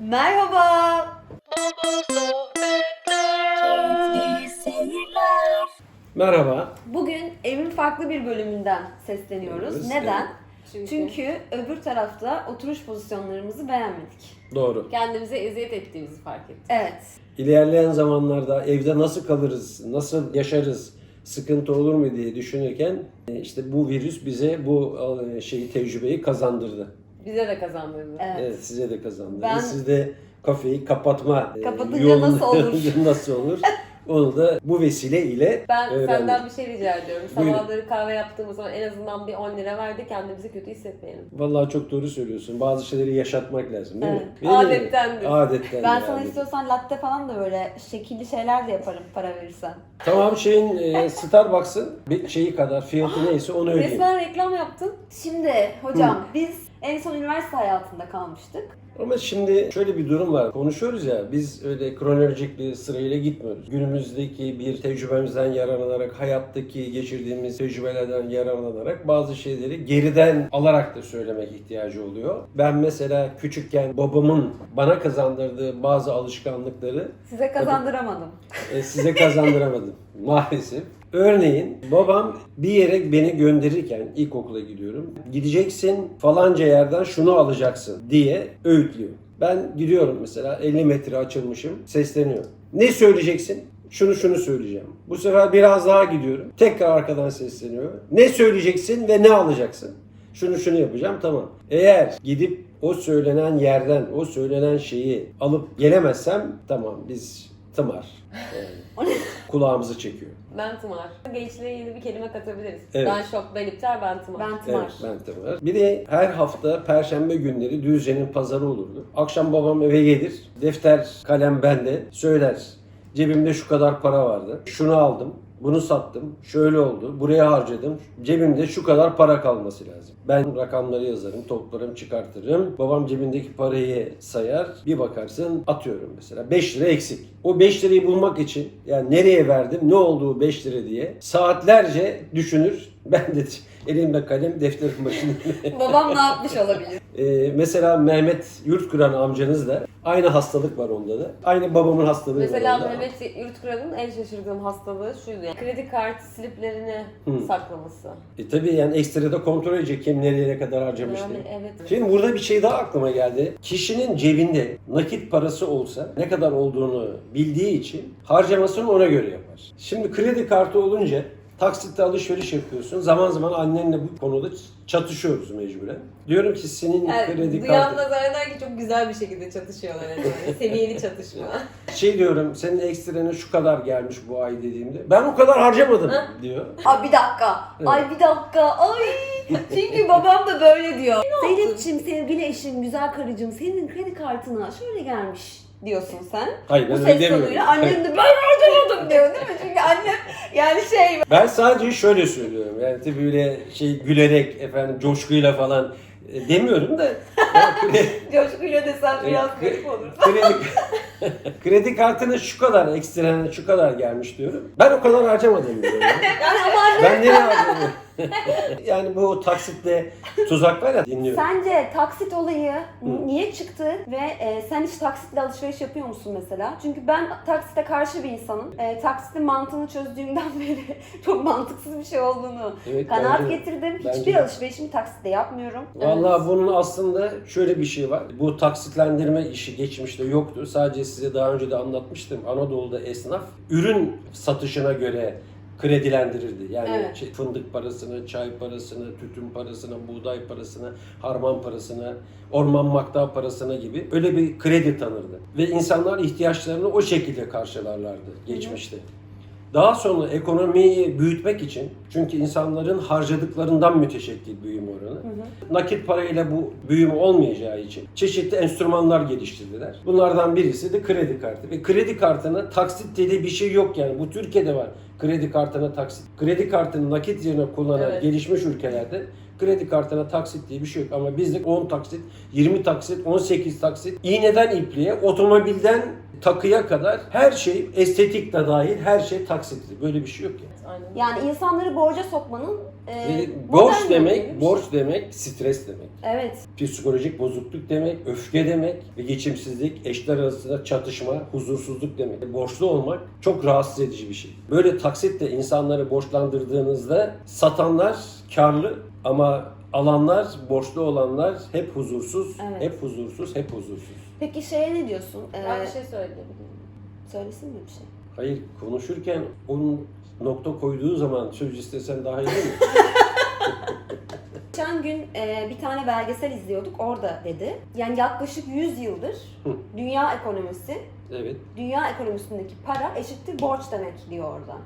Merhaba. Merhaba. Bugün evin farklı bir bölümünden sesleniyoruz. Evet, Neden? Çünkü, Çünkü öbür tarafta oturuş pozisyonlarımızı beğenmedik. Doğru. kendimize eziyet ettiğimizi fark ettik. Evet. İlerleyen zamanlarda evde nasıl kalırız, nasıl yaşarız, sıkıntı olur mu diye düşünürken e, işte bu virüs bize bu e, şeyi tecrübeyi kazandırdı. Bize de kazandırdı. Evet. Evet, size de kazandırdı. Ben- Siz de kafeyi kapatma e, Kapatınca yolunu- nasıl olur? nasıl olur? Onu da bu vesile ile Ben öğrendik. senden bir şey rica ediyorum. Buyurun. Sabahları kahve yaptığımız zaman en azından bir 10 lira ver de kendimizi kötü hissetmeyelim. Vallahi çok doğru söylüyorsun. Bazı şeyleri yaşatmak lazım değil mi? Evet. Değil mi? Adettendir. Adettendir. Ben sana adet. istiyorsan latte falan da böyle şekilli şeyler de yaparım para verirsen. Tamam şeyin e, Starbucks'ın bir şeyi kadar fiyatı neyse onu ödeyeyim. Resmen reklam yaptın. Şimdi hocam biz en son üniversite hayatında kalmıştık. Ama şimdi şöyle bir durum var. Konuşuyoruz ya biz öyle kronolojik bir sırayla gitmiyoruz. Günümüzdeki bir tecrübemizden yararlanarak, hayattaki geçirdiğimiz tecrübelerden yararlanarak bazı şeyleri geriden alarak da söylemek ihtiyacı oluyor. Ben mesela küçükken babamın bana kazandırdığı bazı alışkanlıkları Size kazandıramadım. e, size kazandıramadım maalesef. Örneğin babam bir yere beni gönderirken ilkokula gidiyorum. Gideceksin falanca yerden şunu alacaksın diye öğütlüyor. Ben gidiyorum mesela 50 metre açılmışım sesleniyor. Ne söyleyeceksin? Şunu şunu söyleyeceğim. Bu sefer biraz daha gidiyorum. Tekrar arkadan sesleniyor. Ne söyleyeceksin ve ne alacaksın? Şunu şunu yapacağım tamam. Eğer gidip o söylenen yerden o söylenen şeyi alıp gelemezsem tamam biz tımar. Yani kulağımızı çekiyor. Ben tımar. Gençliğe yeni bir kelime katabiliriz. Evet. Ben şok, ben iptal, ben tımar. Ben tımar. Evet, ben tımar. Bir de her hafta perşembe günleri Düzce'nin pazarı olurdu. Akşam babam eve gelir. Defter, kalem bende. Söyler. Cebimde şu kadar para vardı. Şunu aldım. Bunu sattım. Şöyle oldu. Buraya harcadım. Cebimde şu kadar para kalması lazım. Ben rakamları yazarım, toplarım, çıkartırım. Babam cebindeki parayı sayar. Bir bakarsın atıyorum mesela 5 lira eksik. O 5 lirayı bulmak için yani nereye verdim, ne olduğu 5 lira diye saatlerce düşünür. Ben de elimde kalem, defterin başında. Babam ne yapmış olabilir? Ee, mesela Mehmet Yurtkuran amcanız da aynı hastalık var onda da. Aynı babamın hastalığı Mesela var onda. Mehmet Yurtkural'ın en şaşırdığım hastalığı şuydu. Yani kredi kartı sliplerini Hı. saklaması. E tabii yani ekstra da kontrol edecek kim nereye ne kadar harcamış Yani diye. evet. Şimdi burada bir şey daha aklıma geldi. Kişinin cebinde nakit parası olsa ne kadar olduğunu bildiği için harcamasını ona göre yapar. Şimdi kredi kartı olunca taksitle alışveriş yapıyorsun. Zaman zaman annenle bu konuda çatışıyoruz mecburen. Diyorum ki senin Yani kredi kartı... da zanneder ki çok güzel bir şekilde çatışıyorlar. Yani. Seviyeli çatışma. Şey diyorum senin ekstrene şu kadar gelmiş bu ay dediğimde. Ben o kadar harcamadım diyor. Ay bir dakika. Evet. Ay bir dakika. Ay. Çünkü babam da böyle diyor. Zeynep'ciğim sevgili eşim, güzel karıcığım senin kredi kartına şöyle gelmiş diyorsun sen. Hayır Bu ben öyle ses demiyorum. tonuyla annem de ben harcamadım diyor değil mi? Çünkü annem yani şey Ben sadece şöyle söylüyorum. Yani tabii öyle şey gülerek efendim coşkuyla falan e, demiyorum da ya kredi, coşkuyla desem biraz e, garip olur. kredi, kredi kartına şu kadar ekstrene şu kadar gelmiş diyorum. Ben o kadar harcamadım diyorum. Yani ama anne ben nereye harcadım? yani bu taksitle tuzak var ya dinliyorum. Sence taksit olayı niye çıktı ve e, sen hiç taksitle alışveriş yapıyor musun mesela? Çünkü ben taksite karşı bir insanım. E, taksitin mantığını çözdüğümden beri çok mantıksız bir şey olduğunu Evet, kanaat bence- getirdim. bence Hiçbir de. alışverişimi taksitle yapmıyorum. Vallahi bunun aslında şöyle bir şey var. Bu taksitlendirme işi geçmişte yoktu. Sadece size daha önce de anlatmıştım. Anadolu'da esnaf ürün satışına göre kredilendirirdi. Yani Evet. fındık parasını, çay parasını, tütün parasını, buğday parasını, harman parasını, orman makta parasını gibi öyle bir kredi tanırdı. Ve insanlar ihtiyaçlarını o şekilde karşılarlardı geçmişte. Daha sonra ekonomiyi büyütmek için çünkü insanların harcadıklarından müteşekkil büyüme oranı. Nakit parayla bu büyüme olmayacağı için çeşitli enstrümanlar geliştirdiler. Bunlardan birisi de kredi kartı. Ve kredi kartına taksit dediği bir şey yok yani. Bu Türkiye'de var. Kredi kartına taksit. Kredi kartını nakit yerine kullanan Evet. gelişmiş ülkelerde kredi kartına taksit diye bir şey yok. Ama bizde 10 taksit, 20 taksit, 18 taksit, iğneden ipliğe, otomobilden takıya kadar her şey estetik de dahil her şey taksitli. Böyle bir şey yok ya. Aynen. Yani insanları borca sokmanın e, modern borç demek, şey. borç demek stres demek. Evet. Psikolojik bozukluk demek, öfke demek ve geçimsizlik, eşler arasında çatışma, huzursuzluk demek. Borçlu olmak çok rahatsız edici bir şey. Böyle taksitle insanları borçlandırdığınızda satanlar karlı ama alanlar, borçlu olanlar hep huzursuz, Evet. hep huzursuz, hep huzursuz. Peki şeye ne diyorsun? Ee, Ben bir şey söyleyebilirim. Söylesin mi bir şey? Hayır konuşurken onun nokta koyduğu zaman söz istesen daha iyi değil mi? Geçen gün e, bir tane belgesel izliyorduk. Orada dedi. Yani yaklaşık 100 yıldır Hı. dünya ekonomisi, evet. dünya ekonomisindeki para eşittir borç demek diyor orada.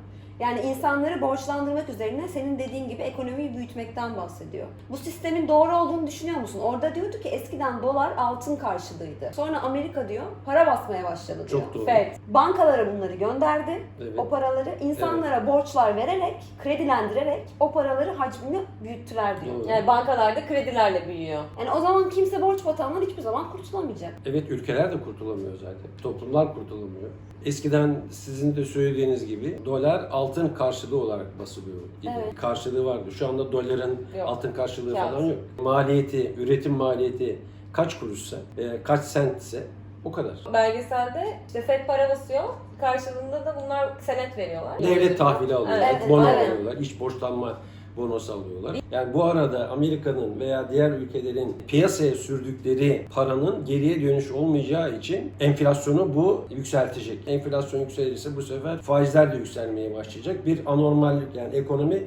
Yani insanları borçlandırmak üzerine senin dediğin gibi ekonomiyi büyütmekten bahsediyor. Bu sistemin doğru olduğunu düşünüyor musun? Orada diyordu ki eskiden dolar altın karşılığıydı. Sonra Amerika diyor para basmaya başladı diyor. Çok doğru. Fed. Bankalara bunları gönderdi. Evet. O paraları insanlara borçlar vererek, kredilendirerek o paraları hacmini büyüttüler diyor. Doğru. Yani bankalarda kredilerle büyüyor. Yani o zaman kimse borç batağından hiçbir zaman kurtulamayacak. Evet ülkeler de kurtulamıyor zaten. Toplumlar kurtulamıyor. Eskiden sizin de söylediğiniz gibi dolar altın karşılığı olarak basılıyor gibi. Evet. Karşılığı vardı. Şu anda doların Yok. altın karşılığı Kağıt. falan yok. Maliyeti, üretim maliyeti kaç kuruşsa, e, kaç sentse o kadar. Belgeselde işte Fed para basıyor. Karşılığında da bunlar senet veriyorlar. Devlet tahvili alıyorlar, Evet, bono evet. alıyorlar, iç borçlanma bonosu alıyorlar. Yani bu arada Amerika'nın veya diğer ülkelerin piyasaya sürdükleri paranın geriye dönüş olmayacağı için enflasyonu bu yükseltecek. Enflasyon yükselirse bu sefer faizler de yükselmeye başlayacak. Bir anormallik yani ekonomi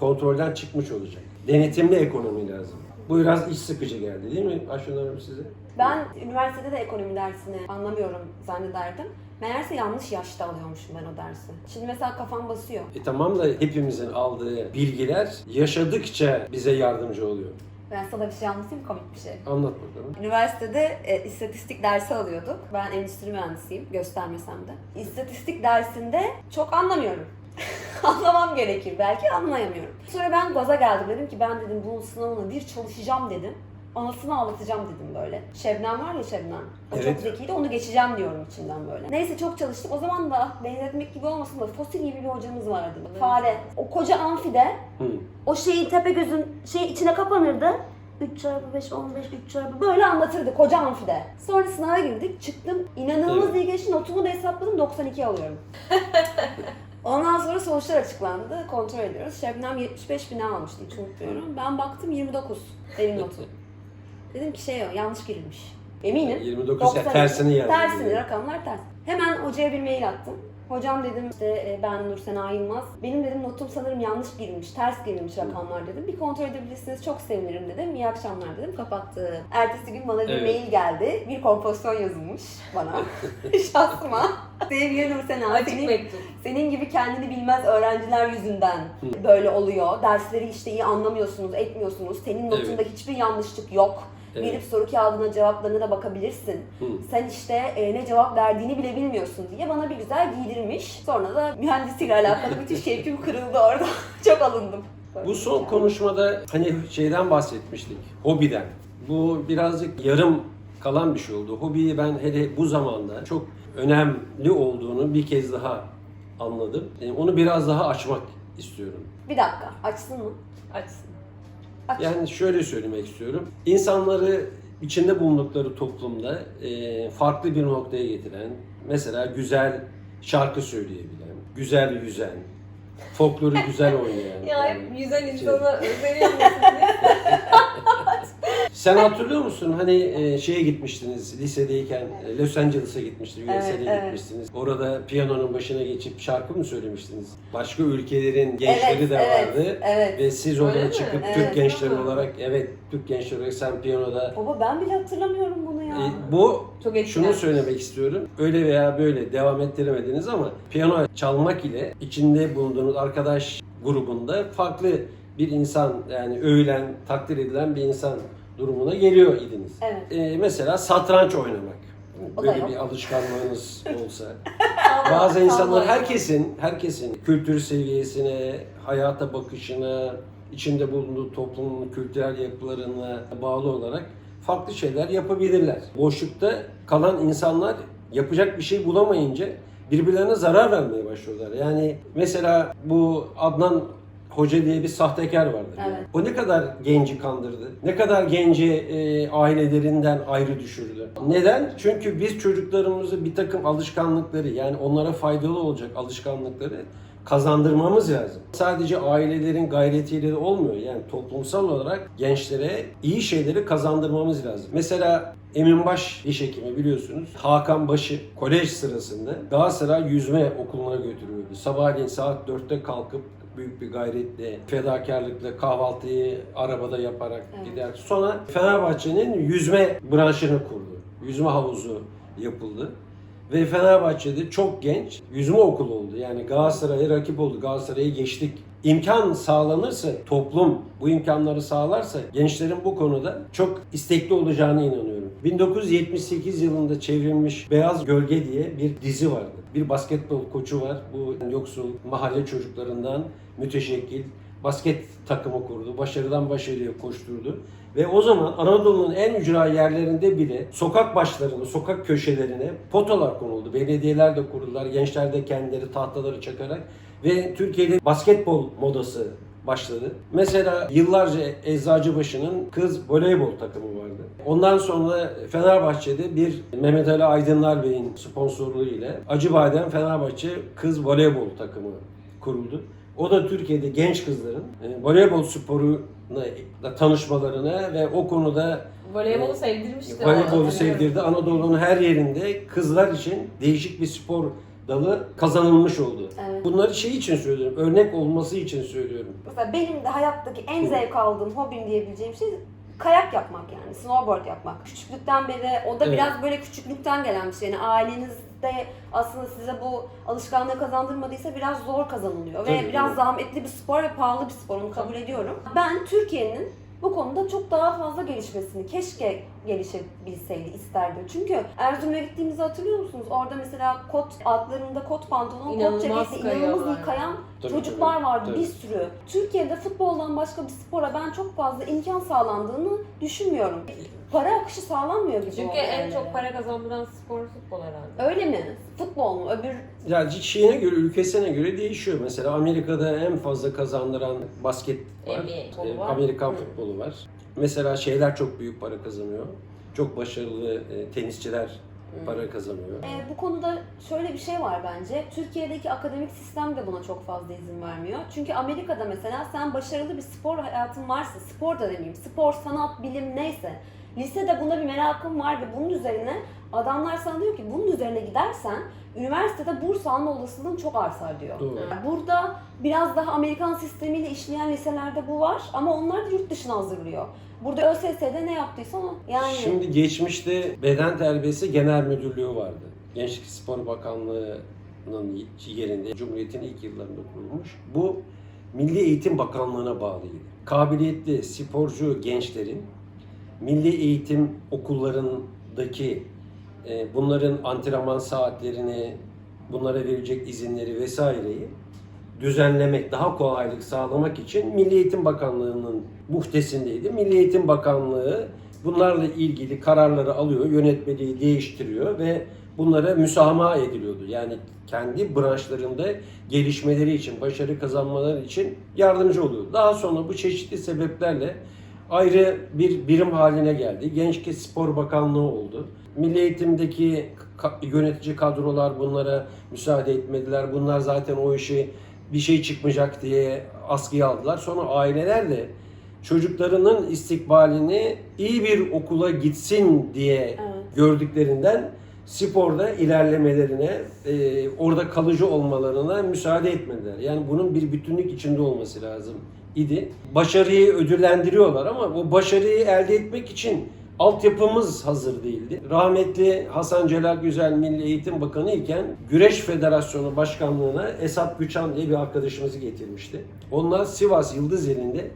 kontrolden çıkmış olacak. Denetimli ekonomi lazım. Bu biraz iç sıkıcı geldi değil mi Ayşen Hanım size? Ben üniversitede de ekonomi dersini anlamıyorum zannederdim. Meğerse yanlış yaşta alıyormuşum ben o dersi. Şimdi mesela kafam basıyor. E tamam da hepimizin aldığı bilgiler yaşadıkça bize yardımcı oluyor. Ben sana bir şey anlatayım komik bir şey. Anlat bakalım. Üniversitede e, istatistik dersi alıyorduk. Ben endüstri mühendisiyim, göstermesem de. İstatistik dersinde çok anlamıyorum. Anlamam gerekir. Belki anlayamıyorum. Sonra ben gaza geldim. Dedim ki ben dedim bunun sınavına bir çalışacağım dedim. Anasını ağlatacağım dedim böyle. Şebnem var ya Şebnem. O çok Evet. zekiydi. Onu geçeceğim diyorum içimden böyle. Neyse çok çalıştık. O zaman da benzetmek gibi olmasın da fosil gibi bir hocamız vardı. Evet. Fare. O koca amfide Hı. o şeyin tepe gözün şey içine kapanırdı. 3 çarpı 5, 15, 3 çarpı böyle anlatırdı koca amfide. Sonra sınava girdik, çıktım. İnanılmaz Evet. iyi geçti. Notumu da hesapladım, 92 alıyorum. Ondan sonra sonuçlar açıklandı. Kontrol ediyoruz. Şebnem 75 bin almıştı, hiç unutmuyorum. Ben baktım 29 benim notum. Dedim ki şey o, yanlış girilmiş. Eminim. 29 ya 92. tersini yazdı. Tersini, rakamlar ters. Hemen hocaya bir mail attım. Hocam dedim işte e, ben Nur Sena Yılmaz. Benim dedim notum sanırım yanlış girilmiş, ters girilmiş rakamlar dedim. Bir kontrol edebilirsiniz çok sevinirim dedim. İyi akşamlar dedim. Kapattı. Ertesi gün bana bir Evet. mail geldi. Bir kompozisyon yazılmış bana. Şahsıma. Sevgili Nur Sena, Açık senin, mektup. senin gibi kendini bilmez öğrenciler yüzünden böyle oluyor. Dersleri işte iyi anlamıyorsunuz, etmiyorsunuz. Senin notunda hiçbir yanlışlık yok. Evet. Gelip soru kağıdına cevaplarına da bakabilirsin. Hı. Sen işte e, ne cevap verdiğini bile bilmiyorsun diye bana bir güzel giydirmiş. Sonra da mühendislikle alakalı bütün şevkim kırıldı orada. Çok alındım. Bu son konuşmada hani şeyden bahsetmiştik. Hobiden. Bu birazcık yarım kalan bir şey oldu. Hobiyi ben hele bu zamanda çok önemli olduğunu bir kez daha anladım. E, Onu biraz daha açmak istiyorum. Bir dakika açsın mı? Açsın. Yani şöyle söylemek istiyorum. İnsanları içinde bulundukları toplumda e, farklı bir noktaya getiren, mesela güzel şarkı söyleyebilen, güzel yüzen, folkloru güzel oynayan. Ya yani hep yüzen şey- insana özeniyor musun diye. Sen hatırlıyor musun hani e, şeye gitmiştiniz lisedeyken e, Los Angeles'a gitmiştiniz, USA'ya evet. gitmiştiniz. Orada piyanonun başına geçip şarkı mı söylemiştiniz? Başka ülkelerin gençleri de evet, vardı. Evet. Ve siz Öyle oraya mi? çıkıp Evet. Türk gençleri Tamam. olarak evet Türk gençleri olarak sen piyanoda Baba ben bile hatırlamıyorum bunu ya. E, bu Çok şunu etkilenmiş. söylemek istiyorum. Öyle veya böyle devam ettiremediniz ama piyano çalmak ile içinde bulunduğunuz arkadaş grubunda farklı bir insan yani övülen, takdir edilen bir insan durumuna geliyor idiniz. Evet. E, mesela satranç oynamak. O da Böyle yok. bir alışkanlığınız olsa. Bazı insanlar herkesin herkesin kültür seviyesine, hayata bakışına, içinde bulunduğu toplumun kültürel yapılarına bağlı olarak farklı şeyler yapabilirler. Boşlukta kalan insanlar yapacak bir şey bulamayınca birbirlerine zarar vermeye başlıyorlar. Yani mesela bu Adnan Hoca diye bir sahtekar vardır. Evet. O ne kadar genci kandırdı. Ne kadar genci e, ailelerinden ayrı düşürdü. Neden? Çünkü biz çocuklarımızı bir takım alışkanlıkları yani onlara faydalı olacak alışkanlıkları kazandırmamız lazım. Sadece ailelerin gayretiyle de olmuyor. Yani toplumsal olarak gençlere iyi şeyleri kazandırmamız lazım. Mesela Eminbaş diş hekimi biliyorsunuz. Hakan Başı kolej sırasında Galatasaray yüzme okuluna götürüyordu. Sabahleyin saat 4'te kalkıp büyük bir gayretle, fedakarlıkla kahvaltıyı arabada yaparak Evet. gider. Sonra Fenerbahçe'nin yüzme branşını kurdu. Yüzme havuzu yapıldı. Ve Fenerbahçe'de çok genç yüzme okulu oldu. Yani Galatasaray'a rakip oldu. Galatasaray'ı geçtik. İmkan sağlanırsa, toplum bu imkanları sağlarsa gençlerin bu konuda çok istekli olacağına inanıyorum. 1978 yılında çevrilmiş Beyaz Gölge diye bir dizi vardı. Bir basketbol koçu var. Bu yoksul mahalle çocuklarından müteşekkil basket takımı kurdu. Başarıdan başarıya koşturdu. Ve o zaman Anadolu'nun en ücra yerlerinde bile sokak başlarına, sokak köşelerine potalar konuldu. Belediyeler de kurdular. Gençler de kendileri tahtaları çakarak ve Türkiye'de basketbol modası başladı. Mesela yıllarca Eczacıbaşı'nın kız voleybol takımı vardı. Ondan sonra Fenerbahçe'de bir Mehmet Ali Aydınlar Bey'in sponsorluğu ile Acıbadem Fenerbahçe kız voleybol takımı kuruldu. O da Türkiye'de genç kızların e, voleybol sporuna tanışmalarına ve o konuda Voleybolu sevdirmişti. Voleybolu sevdirdi. Anadolu'nun her yerinde kızlar için değişik bir spor dalı kazanılmış oldu. Evet. Bunları şey için söylüyorum, örnek olması için söylüyorum. Mesela benim de hayattaki en zevk aldığım hobim diyebileceğim şey kayak yapmak yani, snowboard yapmak. Küçüklükten beri, o da Evet. biraz böyle küçüklükten gelen bir şey. Yani ailenizde aslında size bu alışkanlığı kazandırmadıysa biraz zor kazanılıyor. Tabii, ve biraz evet. zahmetli bir spor ve pahalı bir spor, onu kabul ediyorum. Ben Türkiye'nin bu konuda çok daha fazla gelişmesini, keşke gelişebilseydi isterdim. Çünkü Erzurum'a gittiğimizi hatırlıyor musunuz? Orada mesela kot altlarında kot pantolon, kot İnanılmaz ceketle inanılmaz kayıyorlar. iyi kayan Tabii, çocuklar tabii, vardı tabii. bir sürü. Türkiye'de futboldan başka bir spora ben çok fazla imkan sağlandığını düşünmüyorum. Para akışı sağlanmıyor gibi Çünkü en çok para kazandıran spor futbol herhalde. Öyle mi? Futbol mu? Öbür Yani şeyine göre, ülkesine göre değişiyor. Mesela Amerika'da en fazla kazandıran basket var. NBA futbolu Ee, var. Amerikan futbolu var. Mesela şeyler çok büyük para kazanıyor. Çok başarılı e, tenisçiler para kazanıyor. Ee, bu konuda şöyle bir şey var bence. Türkiye'deki akademik sistem de buna çok fazla izin vermiyor. Çünkü Amerika'da mesela sen başarılı bir spor hayatın varsa, spor da demeyeyim, spor, sanat, bilim neyse. Lisede buna bir merakın var ve bunun üzerine adamlar sana diyor ki bunun üzerine gidersen üniversitede burs alma olasılığın çok artar diyor. Doğru. Burada biraz daha Amerikan sistemiyle işleyen liselerde bu var ama onlar da yurt dışına hazırlıyor. Burada ÖSS'de ne yaptıysa o. Yani Şimdi geçmişte beden terbiyesi genel müdürlüğü vardı. Gençlik Spor Bakanlığı'nın yerinde Cumhuriyet'in ilk yıllarında kurulmuş. Bu Milli Eğitim Bakanlığı'na bağlıydı. Kabiliyetli sporcu gençlerin milli eğitim okullarındaki e, bunların antrenman saatlerini, bunlara verilecek izinleri vesaireyi düzenlemek, daha kolaylık sağlamak için Milli Eğitim Bakanlığı'nın muhtesindeydi. Milli Eğitim Bakanlığı bunlarla ilgili kararları alıyor, yönetmeliği değiştiriyor ve bunlara müsamaha ediliyordu. Yani kendi branşlarında gelişmeleri için, başarı kazanmaları için yardımcı oluyor. Daha sonra bu çeşitli sebeplerle ayrı bir birim haline geldi. Gençlik Spor Bakanlığı oldu. Milli eğitimdeki yönetici kadrolar bunlara müsaade etmediler. Bunlar zaten o işi bir şey çıkmayacak diye askıya aldılar. Sonra aileler de çocuklarının istikbalini iyi bir okula gitsin diye Evet. gördüklerinden sporda ilerlemelerine, e, orada kalıcı olmalarına müsaade etmediler. Yani bunun bir bütünlük içinde olması lazım idi. Başarıyı ödüllendiriyorlar ama o başarıyı elde etmek için altyapımız hazır değildi. Rahmetli Hasan Celal Güzel Milli Eğitim Bakanı iken Güreş Federasyonu Başkanlığı'na Esat Güçan diye bir arkadaşımızı getirmişti. Onlar Sivas Yıldızeli'nde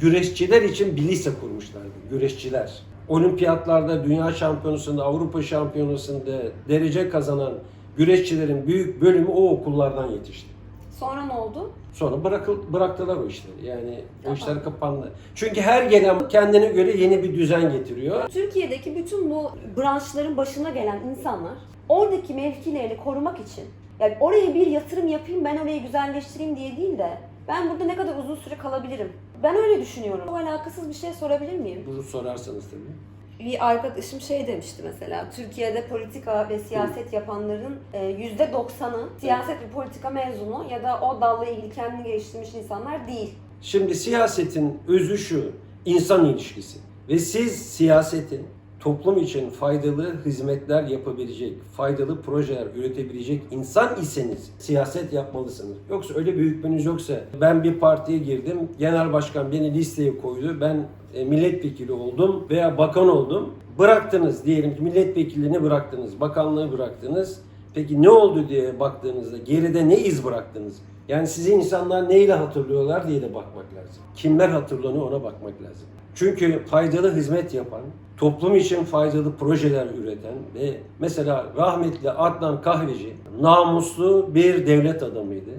güreşçiler için bir lise kurmuşlardı. Güreşçiler. Olimpiyatlarda, Dünya Şampiyonası'nda, Avrupa Şampiyonası'nda derece kazanan güreşçilerin büyük bölümü o okullardan yetişti. Sonra ne oldu? Sonra bırakıl, bıraktılar o işleri. Yani o işler kapandı. Çünkü her gelen kendine göre yeni bir düzen getiriyor. Türkiye'deki bütün bu branşların başına gelen insanlar oradaki mevkilerini korumak için yani oraya bir yatırım yapayım ben orayı güzelleştireyim diye değil de ben burada ne kadar uzun süre kalabilirim. Ben öyle düşünüyorum. Bu alakasız bir şey sorabilir miyim? Bunu sorarsanız tabii. Bir arkadaşım şey demişti mesela, Türkiye'de politika ve siyaset yapanların e, %90'ı siyaset ve politika mezunu ya da o dalla ilgili kendini geliştirmiş insanlar değil. Şimdi siyasetin özü şu, insan ilişkisi. Ve siz siyasetin toplum için faydalı hizmetler yapabilecek, faydalı projeler üretebilecek insan iseniz siyaset yapmalısınız. Yoksa öyle bir hükmünüz yoksa ben bir partiye girdim, genel başkan beni listeye koydu, ben e, milletvekili oldum veya bakan oldum. Bıraktınız diyelim ki milletvekilliğini bıraktınız, bakanlığı bıraktınız. Peki ne oldu diye baktığınızda geride ne iz bıraktınız? Yani sizi insanlar neyle hatırlıyorlar diye de bakmak lazım. Kimler hatırlanıyor ona bakmak lazım. Çünkü faydalı hizmet yapan, toplum için faydalı projeler üreten ve mesela rahmetli Adnan Kahveci namuslu bir devlet adamıydı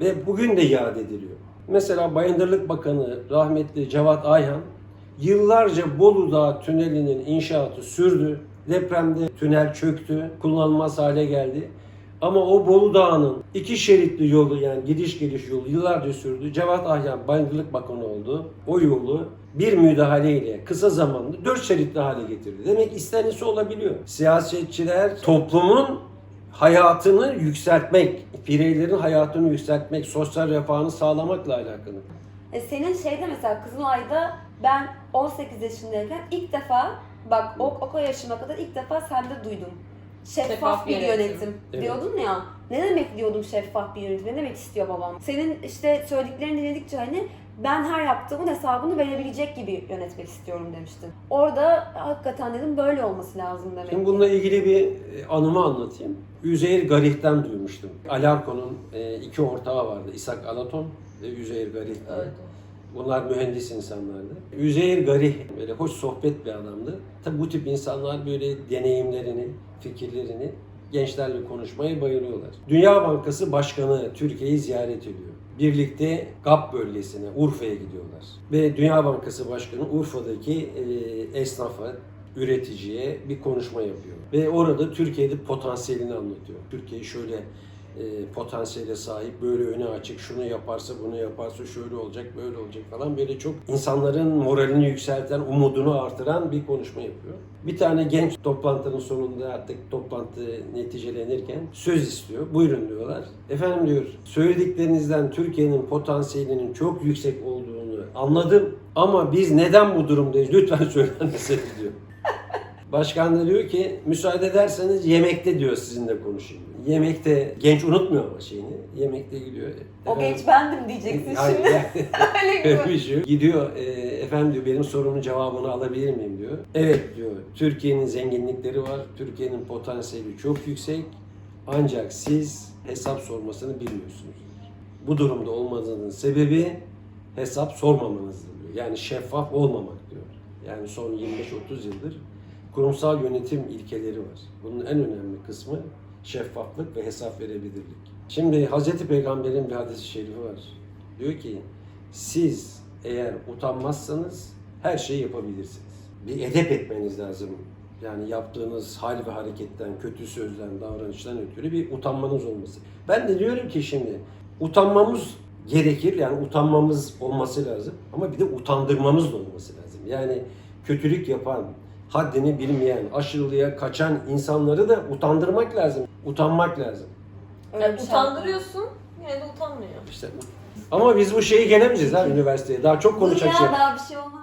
ve bugün de yad ediliyor. Mesela Bayındırlık Bakanı rahmetli Cevat Ayhan yıllarca Bolu Dağı tünelinin inşaatı sürdü. Depremde tünel çöktü, kullanılmaz hale geldi. Ama o Bolu Dağı'nın iki şeritli yolu yani gidiş geliş yolu yıllarca sürdü. Cevat Ahyan Bayındırlık Bakanı oldu. O yolu bir müdahaleyle kısa zamanda dört şeritli hale getirdi. Demek istenisi olabiliyor. Siyasetçiler toplumun hayatını yükseltmek, bireylerin hayatını yükseltmek, sosyal refahını sağlamakla alakalı. E, senin şeyde mesela Kızılay'da ben 18 yaşındayken ilk defa bak o, o yaşıma kadar ilk defa sende duydum. Şeffaf, Şeffaf bir yönetim. yönetim, Evet. diyordun ya. Ne demek diyordum şeffaf bir yönetim? Ne demek istiyor babam? Senin işte söylediklerini dinledikçe hani ben her yaptığımın hesabını verebilecek gibi yönetmek istiyorum demiştin. Orada hakikaten dedim böyle olması lazım demek. Şimdi bununla ilgili bir e, anımı anlatayım. Üzeyir Garih'ten duymuştum. Alarko'nun e, iki ortağı vardı. İshak Alaton ve Üzeyir Garih diye. Bunlar mühendis insanlardı. Üzeyir Garih böyle hoş sohbet bir adamdı. Tabi bu tip insanlar böyle deneyimlerini, fikirlerini gençlerle konuşmaya bayılıyorlar. Dünya Bankası Başkanı Türkiye'yi ziyaret ediyor. Birlikte GAP bölgesine, Urfa'ya gidiyorlar. Ve Dünya Bankası Başkanı Urfa'daki e, esnafa, üreticiye bir konuşma yapıyor. Ve orada Türkiye'de potansiyelini anlatıyor. Türkiye şöyle e, potansiyele sahip, böyle öne açık, şunu yaparsa bunu yaparsa şöyle olacak, böyle olacak falan böyle çok insanların moralini yükselten, umudunu artıran bir konuşma yapıyor. Bir tane genç toplantının sonunda artık toplantı neticelenirken söz istiyor. Buyurun diyorlar. Efendim diyor, söylediklerinizden Türkiye'nin potansiyelinin çok yüksek olduğunu anladım ama biz neden bu durumdayız? Lütfen söyler misiniz. Başkan da diyor ki müsaade ederseniz yemekte diyor sizinle konuşayım. Yemekte genç unutmuyor ama şeyini. Yemekte gidiyor. o Efendim- genç bendim diyeceksin Hayır, şimdi. Öyle bir şey. Gidiyor, e, efendim diyor benim sorumun cevabını alabilir miyim diyor. Evet diyor, Türkiye'nin zenginlikleri var, Türkiye'nin potansiyeli çok yüksek. Ancak siz hesap sormasını bilmiyorsunuz. Bu durumda olmanızın sebebi hesap sormamanızdır diyor. Yani şeffaf olmamak diyor. Yani son 25-30 yıldır kurumsal yönetim ilkeleri var. Bunun en önemli kısmı şeffaflık ve hesap verebilirlik. Şimdi Hazreti Peygamber'in bir hadisi şerifi var. Diyor ki siz eğer utanmazsanız her şeyi yapabilirsiniz. Bir edep etmeniz lazım. Yani yaptığınız hal ve hareketten, kötü sözden, davranıştan ötürü bir utanmanız olması. Ben de diyorum ki şimdi utanmamız gerekir. Yani utanmamız olması lazım. Ama bir de utandırmamız da olması lazım. Yani kötülük yapan, haddini bilmeyen, aşırılığa kaçan insanları da utandırmak lazım. Utanmak lazım. Öyle Yani bir şey utandırıyorsun, yine de utanmıyor. İşte ama biz bu şeyi gelemeyeceğiz ha üniversiteye. Daha çok Dur konuşacak ya şey. daha bir şey olmaz.